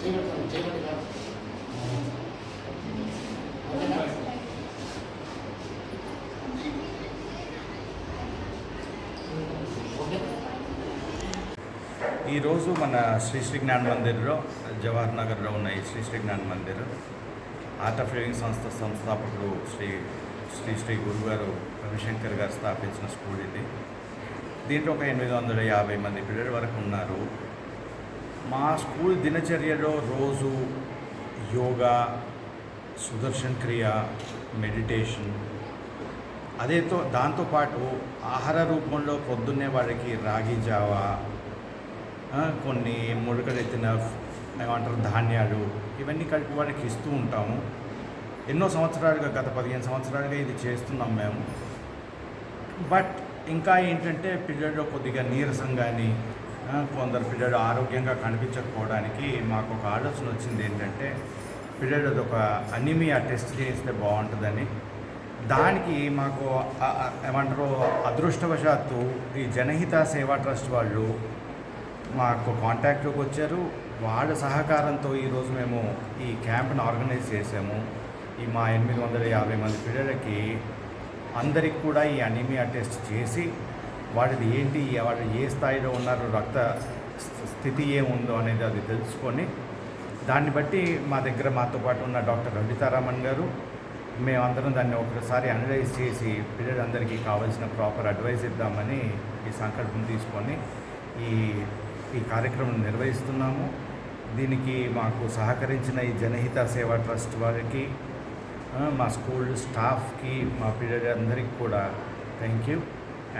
ఈరోజు మన శ్రీ శ్రీ జ్ఞాన్ మందిర్లో జవహర్ నగర్లో ఉన్న ఈ Sri Sri Gyan Mandir art of living సంస్థ సంస్థాపకుడు శ్రీ శ్రీ శ్రీ గురుగారు రవిశంకర్ గారు స్థాపించిన స్కూల్ ఇది. దీంట్లో ఒక ఎనిమిది వందల యాభై మంది పిల్లల వరకు ఉన్నారు. మా స్కూల్ దినచర్యలో రోజు యోగా సుదర్శన్ క్రియ మెడిటేషన్. అదేతో దాంతోపాటు ఆహార రూపంలో పొద్దున్నే వాళ్ళకి రాగి జావా కొన్ని కొన్ని ముడకలెత్తిన ఏమంటారు ధాన్యాలు ఇవన్నీ కలిపి వాళ్ళకి ఇస్తూ ఉంటాము. ఎన్నో సంవత్సరాలుగా గత పదిహేను సంవత్సరాలుగా ఇది చేస్తున్నాం మేము. బట్ ఇంకా ఏంటంటే పిల్లల్లో కొద్దిగా నీరసం కానీ కొందరు పిల్లలు ఆరోగ్యంగా కనిపించకపోవడానికి మాకు ఒక ఆలోచన వచ్చింది ఏంటంటే పిల్లలు ఒక అనిమియా టెస్ట్ చేస్తే బాగుంటుందని. దానికి మాకు ఏమంటారు అదృష్టవశాత్తు ఈ జనహిత సేవా ట్రస్ట్ వాళ్ళు మాకు కాంటాక్ట్లోకి వచ్చారు. వాళ్ళ సహకారంతో ఈరోజు మేము ఈ క్యాంప్ను ఆర్గనైజ్ చేసాము ఈ మా ఎనిమిది వందల యాభై మంది పిల్లలకి అందరికి కూడా ఈ అనిమియా టెస్ట్ చేసి వాడిది ఏంటి వాడు ఏ స్థాయిలో ఉన్నారు రక్త స్థితి ఏముందో అనేది అది తెలుసుకొని దాన్ని బట్టి మా దగ్గర మాతో పాటు ఉన్న డాక్టర్ రవితారామన్ గారు మేమందరం దాన్ని ఒకసారి అనలైజ్ చేసి పిల్లలందరికీ కావాల్సిన ప్రాపర్ అడ్వైస్ ఇద్దామని ఈ సంకల్పం తీసుకొని ఈ ఈ కార్యక్రమం నిర్వహిస్తున్నాము. దీనికి మాకు సహకరించిన ఈ జనహిత సేవా ట్రస్ట్ వారికి మా స్కూల్ స్టాఫ్కి మా పిల్లలందరికీ కూడా thank you.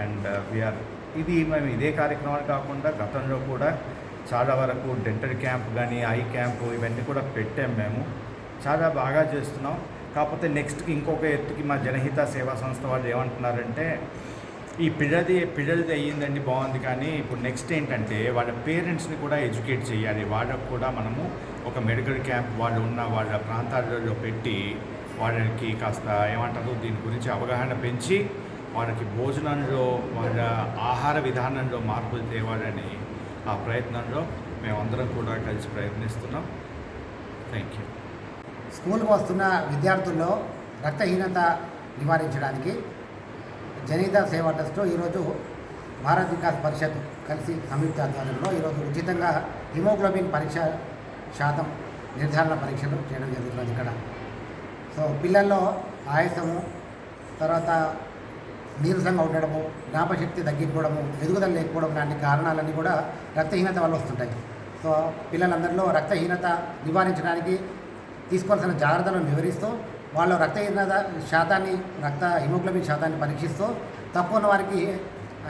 And uh, we are ఇది మేము ఇదే కార్యక్రమాలు కాకుండా గతంలో కూడా చాలా వరకు డెంటల్ క్యాంప్ కానీ ఐ క్యాంపు ఇవన్నీ కూడా పెట్టాం మేము. చాలా బాగా చేస్తున్నాం. కాకపోతే నెక్స్ట్ ఇంకొక ఎత్తుకి మా జనహిత సేవా సంస్థ వాళ్ళు ఏమంటున్నారంటే ఈ పిల్లది పిల్లలది అయ్యిందండి బాగుంది కానీ ఇప్పుడు నెక్స్ట్ ఏంటంటే వాళ్ళ పేరెంట్స్ని కూడా ఎడ్యుకేట్ చేయాలి. వాళ్ళకు కూడా మనము ఒక మెడికల్ క్యాంప్ వాళ్ళు ఉన్న వాళ్ళ ప్రాంతాలలో పెట్టి వాళ్ళకి కాస్త ఏమంటారు దీని గురించి అవగాహన పెంచి వాళ్ళకి భోజనంలో వారి ఆహార విధానంలో మార్పులు తేవాలని ఆ ప్రయత్నంలో మేమందరం కూడా కలిసి ప్రయత్నిస్తున్నాం. థ్యాంక్ యూ స్కూల్కి వస్తున్న విద్యార్థుల్లో రక్తహీనత నివారించడానికి జనీత సేవా ట్రస్ట్లో ఈరోజు భారత్ వికాస్ పరిషత్ కలిసి సంయుక్త ఆధ్వర్యంలో ఈరోజు ఉచితంగా హిమోగ్లోబిన్ పరీక్ష శాతం నిర్ధారణ పరీక్షలు చేయడం జరుగుతుంది ఇక్కడ. సో పిల్లల్లో ఆయాసము తర్వాత నీరసంగా ఉండడము జ్ఞాపశక్తి తగ్గిపోవడము ఎదుగుదల లేకపోవడం లాంటి కారణాలన్నీ కూడా రక్తహీనత వల్ల వస్తుంటాయి. సో పిల్లలందరిలో రక్తహీనత నివారించడానికి తీసుకోవాల్సిన జాగ్రత్తలను వివరిస్తూ వాళ్ళ రక్తహీనత శాతాన్ని రక్త హిమోగ్లోబిన్ శాతాన్ని పరీక్షిస్తూ తక్కువ ఉన్న వారికి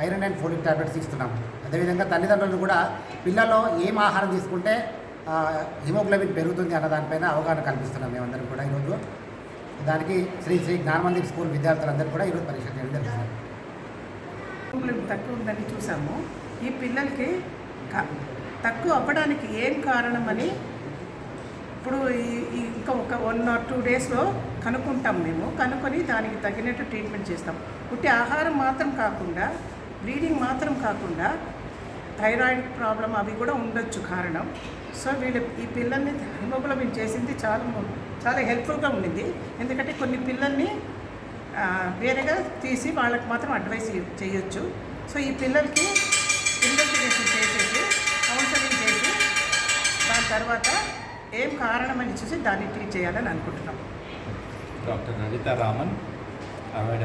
ఐరన్ అండ్ ఫోలిక్ టాబ్లెట్స్ ఇస్తున్నాం అదేవిధంగా తల్లిదండ్రులు కూడా పిల్లల్లో ఏం ఆహారం తీసుకుంటే హిమోగ్లోబిన్ పెరుగుతుంది అన్న దానిపైన అవగాహన కల్పిస్తున్నాం మేమందరం కూడా ఈరోజు. దానికి శ్రీ శ్రీ జ్ఞానమందిర్ స్కూల్ విద్యార్థులందరూ కూడా ఈరోజు పరీక్ష చేయడం జరుగుతుంది. తక్కువ ఉందని చూసాము. ఈ పిల్లలకి తక్కువ అవ్వడానికి ఏం కారణమని ఇప్పుడు ఈ- ఇంకా ఒక వన్ ఆర్ టూ డేస్లో కనుక్కుంటాం మేము. కనుక్కొని దానికి తగినట్టు ట్రీట్మెంట్ చేస్తాం. పుట్టి ఆహారం మాత్రం కాకుండా బ్లీడింగ్ మాత్రం కాకుండా థైరాయిడ్ ప్రాబ్లం అవి కూడా ఉండొచ్చు కారణం. సో వీళ్ళు ఈ పిల్లల్ని హిమోగ్లోబిన్ చేసింది చాలా చాలా హెల్ప్ఫుల్గా ఉండింది. ఎందుకంటే కొన్ని పిల్లల్ని వేరేగా తీసి వాళ్ళకి మాత్రం అడ్వైస్ చేయొచ్చు. సో ఈ పిల్లలకి ఇన్వెస్టిగేషన్ చేసేసి కౌన్సిలింగ్ చేసి దాని తర్వాత ఏం కారణమని చూసి దాన్ని ట్రీట్ చేయాలని అనుకుంటున్నాం. డాక్టర్ లలితా రామన్ ఆవిడ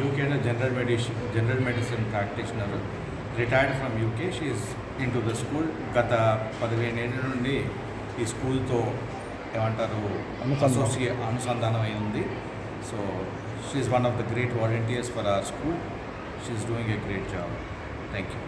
యూకేలో general medicine general medicine practitioner. Retired from UK she's into the school గత పదిహేను ఏళ్ళ నుండి ఈ స్కూల్తో ఏమంటారు అసోసియే అనుసంధానం అయి ఉంది so she's one of the great volunteers for our school she's doing a great job thank you